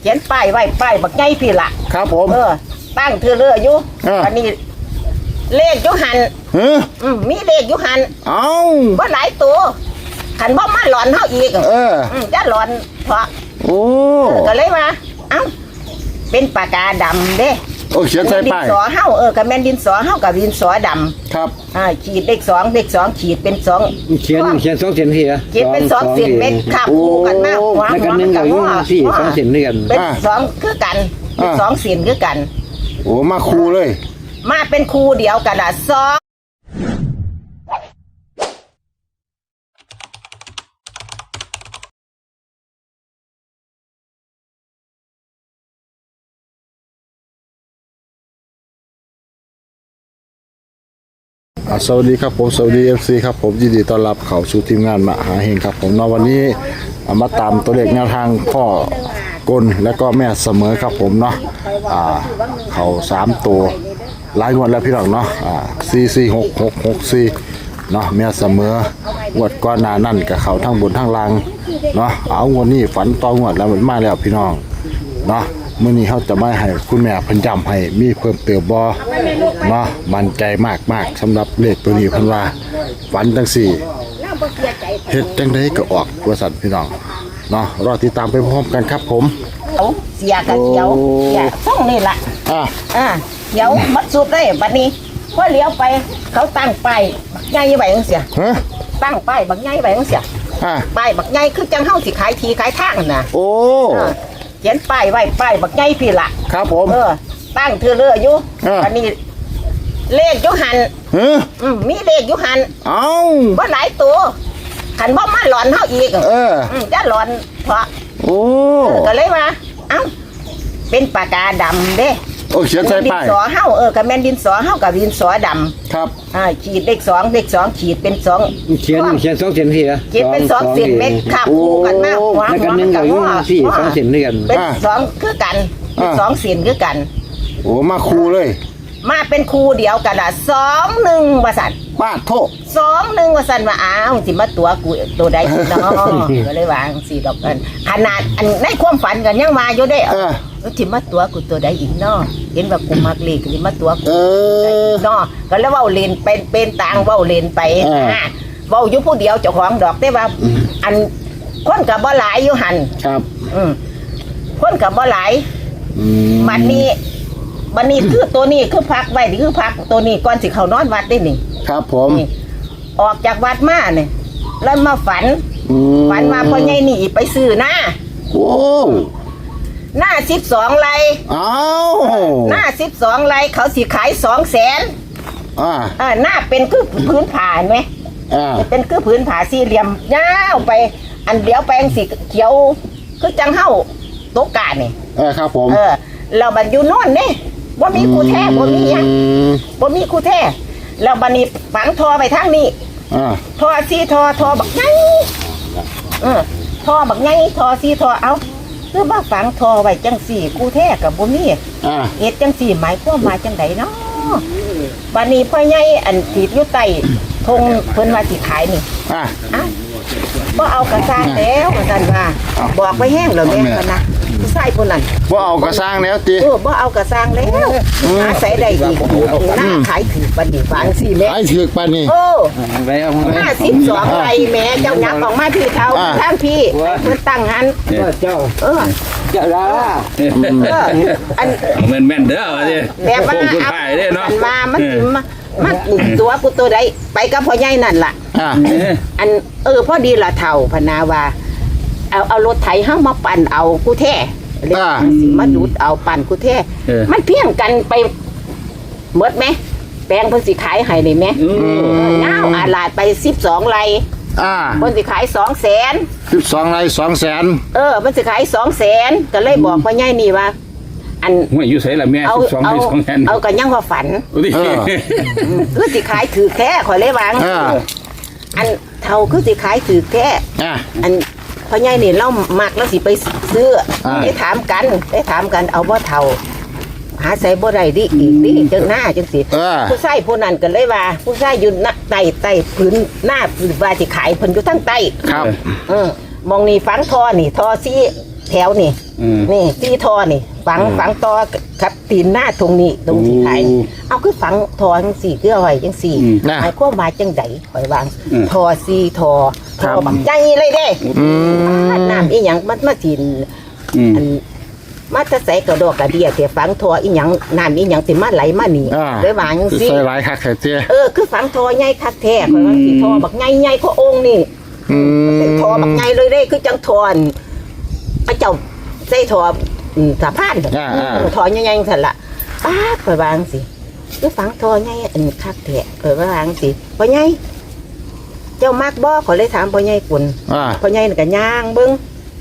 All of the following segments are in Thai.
เขียนป้ายไว้ป้ายบักใหญ่พี่ละครับผม เออตั้งเธอเรืออยู่เอออัอันนี้ เลขอยุหันเฮ้ออืมมีเลขอยุหันเอ้าว่าหลายตัวขันบ่มาหลอนเฮาอีกเออ มจะหลอนเพราะโอ้ ก็เลยว่าเอ้าเป็นปากกาดำเด้ โอ้เขียนใส่ดินป้ายสอเฮาเออกับแม่นดินสอเฮากับดินสอดำครับอ่าขีดเลขสองเลขสองขีดเป็นสองเขียนเขียนสองเส้นพี่อะขีดเป็นสองเส้นเม็ดข้ามคู่กันมากโอ้หัวแล้วหักันวหนึ่งกักับบหัยุ่วงสี่สองเส้นด้วยกันเป็นอ่าสองคือกันเป็นอ่าสองเส้นคือกัน โอ้มาคูเลย มาเป็นคู่เดียวกันละสอง อ่าสวัสดีครับผมสวัสดีเอฟซีครับผมยินดีต้อนรับเข้าสู่ทีมงานมหาเฮงครับ ผมเนาะวันนี้อ่ามาตามตัวเลขแนวทางพ่อกลและก็แม่เสมอครับผมเนาะอ่าเขาสามตัวหลายงวดแล้วพี่น้องเนาะอ่าสี่สี่หกหกหกสี่เนาะแม่เสมองวดก้อนหนานั่นกับเขาทั้งบนทั้งล่างเนาะเอางวดนี้ฝันต่องวดแล้วมันมาแล้วพี่น้องเนาะเมื่อนี้เขาจะไมาให้คุณแม่เพันย้ำให้มีเพิ่มเติมบ่ เนาะมั่นใจมากมากๆสำหรับเลขตัวนี้เพันว่าฝันจังสี่เฮ็ดจังไดก็ออกว่าสัตว์พี่น้องเนาะรอติดตามไปพร้อมกันครับผม เอาเสียกับเขียวโอ้เสียส่งนี่ละอะอ่าเขียวมัดสุดเลยบัดนี้พอเลี้ยวไปเขาตั้งป้ายบักใหญ่ไว้จังเสียฮะตั้งป้ายบักใหญ่ไว้จังเสียอะป้ายบักใหญ่คือจังเฮาสิขายทีขายทางน่ะโอ้อ่าเขียนป้ายไว้ป้ายบักใหญ่พี่ละครับผมเออตั้งเธอเรืออยู่อ่า อันนี้ เลขอยุหันเฮ้ออืมมีเลขอยุหันเอ้าว่าหลายตัวขันบ่มาหลอนเฮาอีกเออ มจะหลอนเพราะโอ้ก็เลยว่าเอ้าเป็นปากกาดำเด้โอ้เขียนใส่ดินป้ายสอเฮาเออกับแม่นดินสอเฮากับดินสอดำครับ อ่าขีดเลขสองเลขสองขีดเป็นสองเขียนเขียนสองเส้นพี่อะขีดเป็นสองเส้นเม็ดข้ามคู่กันมากหัวแล้วกันหัวหนึ่งกักับบหัยุ่วงสี่สองเส้นด้วยกันเป็นสองคือกันเป็นสองเส้นคือกัน โอ้มาคูเลย มาเป็นคู่เดียวกันละสองหนึ่งวสันป้าดโทษสองหนึ่งวสันว่าอ้าวสิมาตัวกูตัวใดเนาะก็เลยวางสี่ดอกกันขนาดอันในความฝันกันยังมาอยู่ได้เออแล้วสิมาตัวกูตัวใดอีกเนาะเห็นว่ากูมักเลขสิมาตัวกูเออเนาะก็แล้วเว้าเล่นเป็นเป็นต่างเว้าเล่นไปเออนะเว้าอยู่ผู้เดียวเจ้าของดอกแต่ว่า อันคนกับบ่หลายอยู่หันครับ อืมคนกับบ่หลายอืมบัดนี้ บัดนี้คือตัวนี้คือพักไว้นี่คือพักตัวนี้ก่อนสิเข้านอนวัดได้นี่ครับผม นี่ออกจากวัดมาเนี่ยแล้วมาฝัน อืมฝันมาพ่อใหญ่นี่ไปซื้อหน้าโอ้หน้าสิบสองไร่เอ้าหน้าสิบสองไร่เขาสิขายสองแสนอ่าอ่าหน้าเป็นคือพื้นผ่าเห็นไหม อ่าเป็นคือพื้นผาสี่เหลี่ยมยาวไป อันเดียวแปลงสีเขียว คือจังเฮ้าโตะกานี่เออครับผม เออเราบัดอยู่โนอนเนี่ย บ่มีครูแท้บ่มีหยังอืมบ่มีครูแท้เราบัดนี้ฝังทอไปทางนี้อ่าทอซีทอทอบักไงเออทอบักไงทอซีทอเอาคือว่าฝังทอไว้จังสี่ครูแท้กับบ่มีอ่าเอ็ดจังสี่หมายความมาจังไดเนาะบัดนี้พ่อใหญ่อันติดอยู่ใต้ธงเพิ่นว่าสิขายนี่อ่าอ้าวบ่เอากระซางแล้วว่าซั่นว่าบอกไปแห้งแล้วแม่กันนะ ผู้ชายคนนั้นว่าเอากระสร้างแล้วติ เออบ่เอากระซางแล้วหาใส่ได้อีกหน้าขายถือบัดนี้ฟังสิแม่ไอ้ถือกปานนี่โอ้ไปเอาไปห้าสิบสองไรแม่เจ้ายักษ์ออกมาพี่เท่าอ่า ทางพี่เพิ่นตั้งหันเจ้าเออเจ้าละเอออันเอาแม่นแม่นๆเด้อว่าดิแบบว่าโค้งสุดเอาท้ายเด้อเนาะอันมามันสิมามันตัวกูตัวใดไปกับพ่อใหญ่นั่นล่ะ อ่า เอออันเออพอดีละเท่าพนาว่าเอาเอารถไถห้ามาปั่นเอากูแท้ เลยอ่าสิมาดูดเอาปั่นกูแท้เออ มันเพียงกันไปเมดไหมแปลงเพิ่นสิขายให้เลยไหมอืมเงาวอาลาดไปสิบสองไรอ่าเพิ่นสิขายสองแสน สิบสองไรสองแสนเออเพิ่นสิขายสองแสนก็เลยบอกพ่อใหญ่นี่ว่า อันห่วยอยู่ไสล่ะแม่เอา12เอาให้2แสนเอากันยังว่าฝันอุ้ยเออคือสิขายถือแท้ข่อยเลยวางอ่าอันเท่าคือสิขายถือแท้อ่าอัน พ่อใหญ่นี่เล่ามักแล้วสิไปซื้ออา ได้ถามกันได้ถามกันเอาบ่เท่า หาใส่บ่ได้ดิอีกดิจังหน้าจังสิเออ ผู้ชายผู้นั้นก็เลยว่า ผู้ชายอยู่หน้าใต้ใต้พื้นหน้าว่าสิขายเพิ่นอยู่ทั้งใต้ครับ เออมองนี่ฝังทอนี่ทอซี่ แถวนี่ อืม นี่ที่ทอนี่ ฝังอืมฝังต่อกับตีนหน้าตรงนี้ตรงที่ไทยโอ้เอาคือฝังทอจังสี่คือเอาไว้จังสี่อืมน่ะหมายความว่าจังไดข่อยวางอืม ทอซีทอทครัอบบักใจเลยเด้อืม น้ำอีหยังมันมาสินอืม อันมาแตะใส่กระดอกกระเดียแต่ฝังทออีหยังน้ำอีหยังสิมาไหลมานี่อ่าได้วางจังซี่ใส่หลายคักไข่เตี้ยเออคือฝังทอใหญ่คักแท้ข่อยว่าสิทอบักใหญ่ๆก็องค์นี่ อืม เป็นทอบักใหญ่เลยเด้คือจังทอน พระเจ้าใส่ทออืมสะพานอ่าอ่าทอใหญ่ๆสั่นล่ะป้าดข่อยวาจังสิคือฝังทอใหญ่อันคักแท้ข่อยว่าวาจังสิพ่อใหญ่เจ้ามักบ่ขอยเลยถามพ่อใหญ่กุน อ่า พ่อใหญ่นี่ก็ย่างเบิ่ง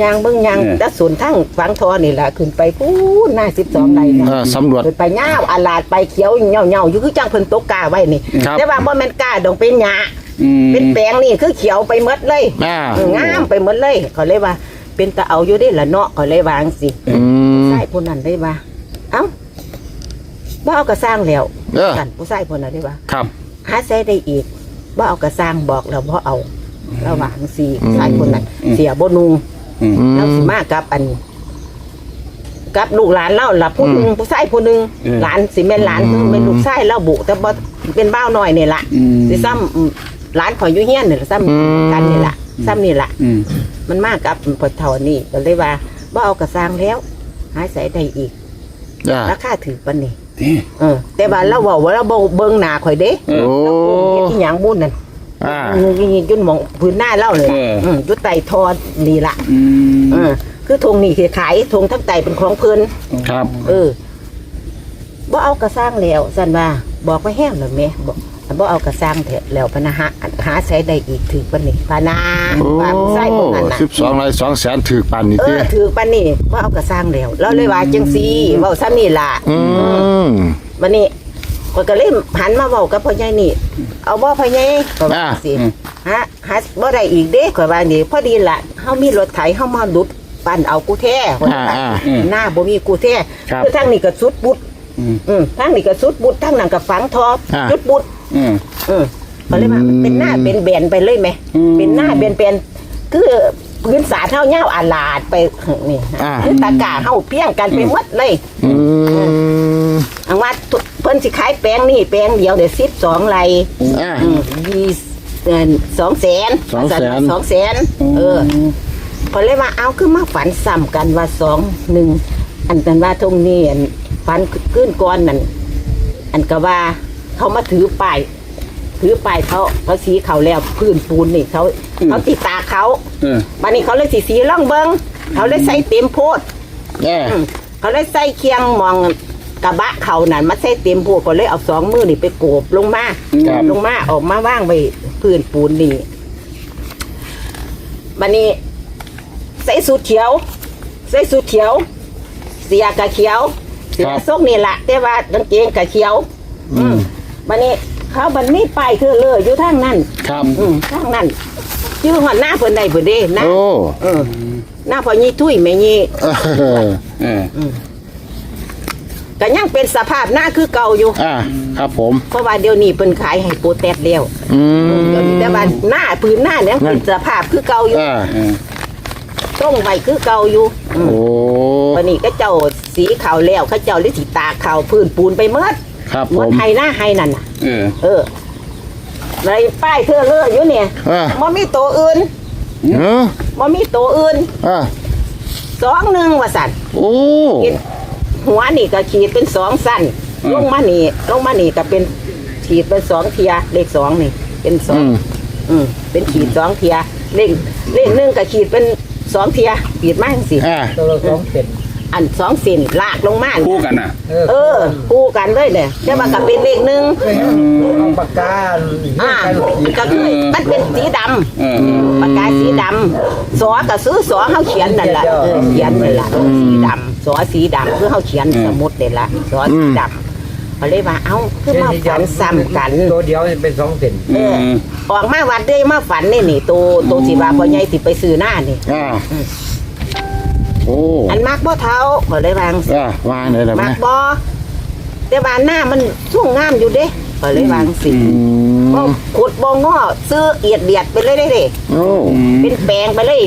ย่างเบิ่งย่างเออแต่ส่วนทั้งฝังทอนี่ล่ะขึ้นไปพูนหน้า12ไร่น่ะเออสำรวจ ขึ้นไปย่าวอาลาดไปเขียวเหหี่ยวๆอยู่คือจังเพิ่นตกกาไว้นี่ครับ แต่ว่าบ่แม่นกาดองเป็นหญ้าอืม เป็นแปลงนี่คือเขียวไปหมดเลยอ่า เอองามไปหมดเลยเขาเลยว่า เป็นตาเอาอยู่ได้ละเนาะเขาเลยวาจังสิอืมใช่ผู้นั้นได้ว่าเอ้าบ่เอากระสร้างแล้วเออ กันผู้ชายผู้นั้นได้ว่า ครับ หาใช้ได้อีกบ่เอากระสร้างบอกแล้วบ่เอาระหว่างสิอืมชายคนนั้นเสียบ่นุงอืมอืมแล้วสิมากับอัน กับลูกหลานเล่าล่ะผู้หนึงผู้ชายผู้หนึงเออหลานสิแม่นหลานอืมคือเป็นลูกชายเล่าบุแต่บ่เป็นบ้าวน้อยนี่ล่ะอืม สิซ้ำอืมหลานข่อยอยู่เฮียนนี่ล่ะซ้ำกันนี่ล่ะซ้ำนี่ล่ะ อืม มันมากกับพอเท่านี้ก็เลยว่าบ่เอากระสร้างแล้ว หายใส่ได้อีกอ่าราคาถือปานนี้นี่เออ แต่ว่าเราเว้าว่าเราบ่เบิ่งหน้าข่อยเด้เออโอ้เฮ็ดอีหยังบุญนั่นอ่า ยิงจุนหมองพื้นหน้าเล่าเลยเอออืมอยู่ใต้ทอนี่ล่ะอืมเออ คือธงนี่คือขายธงทั้งใต้เป็นของเพิ่น ครับ เออบ่เอากระสร้างแล้วซั่นว่าบอกไปแห้งแล้วแม่บอก บ่เอากระสร้างเถอะแล้วพะนะหาหาใช้ได้อีกถือปานนี้พานาโอ้ว่าผู้ชายพวกนั้นน่ะสิบสองไรสองแสนถือปันนี่เอเตี้อยถือปันนี่ว่าเอากระสร้างแล้วเราเลยว่าจังซี่เว้าซ้ำนี่ล่ะอืมวันนี้ข้อยก็เลยหันมาเว้ากับพ่อใหญ่นี่ เอาบ่พ่อใหญ่ก็ว่าสิฮะหาบ่ได้อีกเด้ข่อยว่านี่พอดีล่ะเฮามีรถไถเฮามาดุดปั่นเอากูแท้ข้อยอ่าว่า อ่า หน้าบ่มีกูแท้ครับคือทางนี้ก็สุดบุดอืม อืมทางนี้ก็สุดบุดทางนั้นก็ฝังทออ่าสุดบุด อืมอืมก็เลยว่าอืมเป็นหน้าเป็นแบนไปเลยไหมอืมเป็นหน้าแบนเป็นคือพื้นสาเท่าเงาอาลาดไปนี่อ่า คือตากาเฮาเพียงกันไปหมดเลยอืมอังว่าทุเพิ่นสิขายแปลงนี่แปลงเดียวเดี๋ยวสิบสองไรอ่าอืมยี่เอ่อสองแสนสองแสน สองแสนเออพอเลยว่าเอาคือมาฝันซ้ำกันว่าสองหนึ่งอันกันว่าตรงนี้อันฝันขึ้นก่อนนั่นอันก็ว่า เขามาถือป้ายถือป้ายเขาเขาสีเขาแล้วพื้นปูนนี่เขาเขาติดตาเขาเออบันนี้เขาเลยสีสีล่องเบิงเขาเลยใส่เต็มโพดแย่อืมเขาเลยใส่เคียงมองกระบะเขานั่นมาใส่เต็มโพดก็เลยเอาสองมือนี่ไปโกบลงมาโกบลงมาออกมาว่างไปพื้นปูนนี่บันนี้ ใส่สูทเขียว ใส่สูทเขียว เสียกะเขียว เสียซกนี่แหละแต่ว่ากางเกงกะเขียว อืม บันนี้เขาบันนี้ไปายคือเลยอยู่ทางนั้นครับ อืมทางนั้นชื่อหอดหน้าเพิ่นได้เพิ่นเด้นะโอ้เออหน้าพอยี่ทุยแม่ยี่เออเออก็ยังเป็นสภาพหน้าคือเก่าอยู่ อ่าครับผม เพราะว่าเดี๋ยวนี้เพิ่นขายให้โปรแตกแล้วอืเดี๋ยวมนี้แต่ว่าหน้าพื้นหน้าเนี่ยเป็นสภาพคือเก่าอยู่อ่าเออต้องไว้คือเก่าอยู่อืมโอ้วันนี้ก็เจ้าสีขาวแล้วเขาเจ้าเลยสิตากขาวพื้นปูนไปเมื่อ ครับหมผดม ไห้หน้าไห้นั่นน่ะ เออ เออในป้ายเธอเลอะอยู่เนี่ยอ่าบ่มีตัวอื่นเออบ่มีตัวอื่นอ่าสองหนึ่งว่าสั่นโอ้หัวนี่ก็ขีดเป็นสองสั้นอืม ลงมานี่ลงมานี่ก็เป็นขีดเป็นสองเทียเลขสองนี่ เป็นสออืงมอืมเป็นขีดสองเทียเลขเลขหนึ่งก็ขีดเป็นสองเทียขีดมากสิอ่าตัวละสองเป็น อันสองเส้นลากลงมา คู่กันน่ะ เออ คู่กันเลยเนี่ยแต่ว่าก็เป็นเลขหนึ่งเอาปากกาอ่าก็คือมันเป็นสีดำเออปากกาสีดำสอก็ซื้อสอเขาเขียนนั่นแหละเออเขียนนั่นแหละสีดำสอสีดำคือเขาเขียนสมุดนี่แหละสอสีดำเขาเลยว่าเอ้าคือมาฝันซ้ำกัน ตัวเดียวเป็นสองเป็นเออออกมาวัดได้มาฝันนี่นี่ตัวตัวสิว่าพ่อใหญ่สิไปซื้อหน้านี่อ่า โอ้อันมักบ่เท้าเขาเลยวาจั่งสิอ่าวางเลยได้ไหมมักบ่แต่ว่าหน้ามันสุ่งงามอยู่เด้เขาเลยวาจั่งสิอืมบ่ขุดบ่งอซื้อเอียดเดียดไปเลยได้เด้โอ้เป็นแปลงไปเลย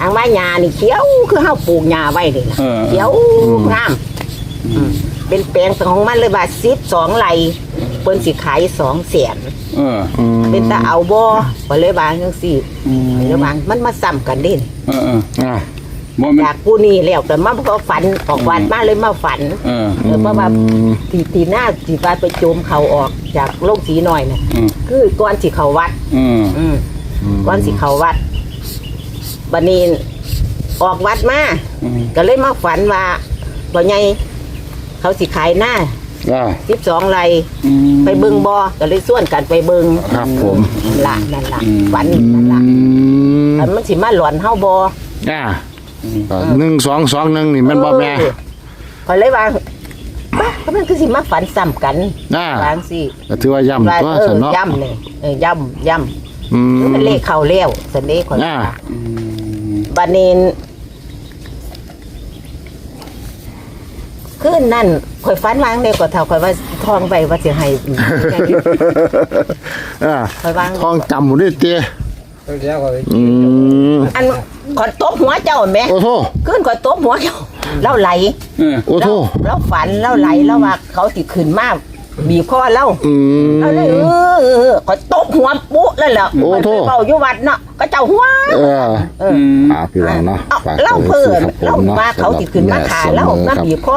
ทางว่าหญ้านี่เขียวคือเฮาปลูกหญ้าไว้นี่ล่ะเออ เขียวงามอืมเป็นแปลงของมันเลยว่า12ไร่เพิ่นสิขาย2แสน เออ อืมเป็นตาเอาบ่ก็เลยว่าจังซี่เลยว่ามันมาซ้ำกันเด้เออเอออ่า บ่แม่อนยากผู้นี้แล้วแต่มาก็ฝันออกวันมาเลยมาฝันเออ เออเพราะว่าตีตีหน้าสีฟ้าไปโจมเขาออกจากโลกสีหน่อยน่ะอืม คือก่อนสิเขาวัด อืม อืมก่อนสิเขาวัดบันนี้ออกวัดมาอืม ก็เลยมาฝันว่าว่าไงเขาสิขายหน้าอ่าสิบสองไรอืม ไปเบิงบอก็เลยส่วนกันไปเบิงครับผม นั่นละนั่นละอืมฝันนั่นละอืมแต่มันสิมาหลอนเฮาบออ่า หนึ่งสองสองหนึ่งนี่แมันบ่แม่พอเลยว่าบ้าก็มันคือสิมาฝันซ้ำกันอ่าบางสิก็ถือว่าย่ำว่าตัวเอสอนเนาะย่ำเลยเออย่ำย่ำอืมมันเลขเข้าแล้วสันเดคนอ่า บานีนคืนนั่นข่อยฝันวางในกว่าเท่าข่อยว่าทองไปว่าสิให้ อ่าข่อยวาง ทองจำหมดด้วยเตี้ยตัวเดียวก็อืมอัน ข่อยตบหัวเจ้าแหม่โอ้โหคืนข่อยตบหัวเจ้าเล่าไหลเออโอ้โห เราฝันเล่าไหลแล้วว่าเขาสิขึ้นมาบีบคอเล่าอืม เราเลยเออเออเออข่อยตบหัวปุ๊แล้วแหละโอ้ข่อยโธ่ ไปเบาอยู่วัดเนาะก็เจ้าหัว เออเอออืม อ่าพี่น้องเนาะเอาฝากเล่าไว้เพิ่ซื้อมครับผมเล่าเนาะว่าเขาสิขึ้นมาขาสำหเล่ารับมาแม่เสมอครับบีบคอ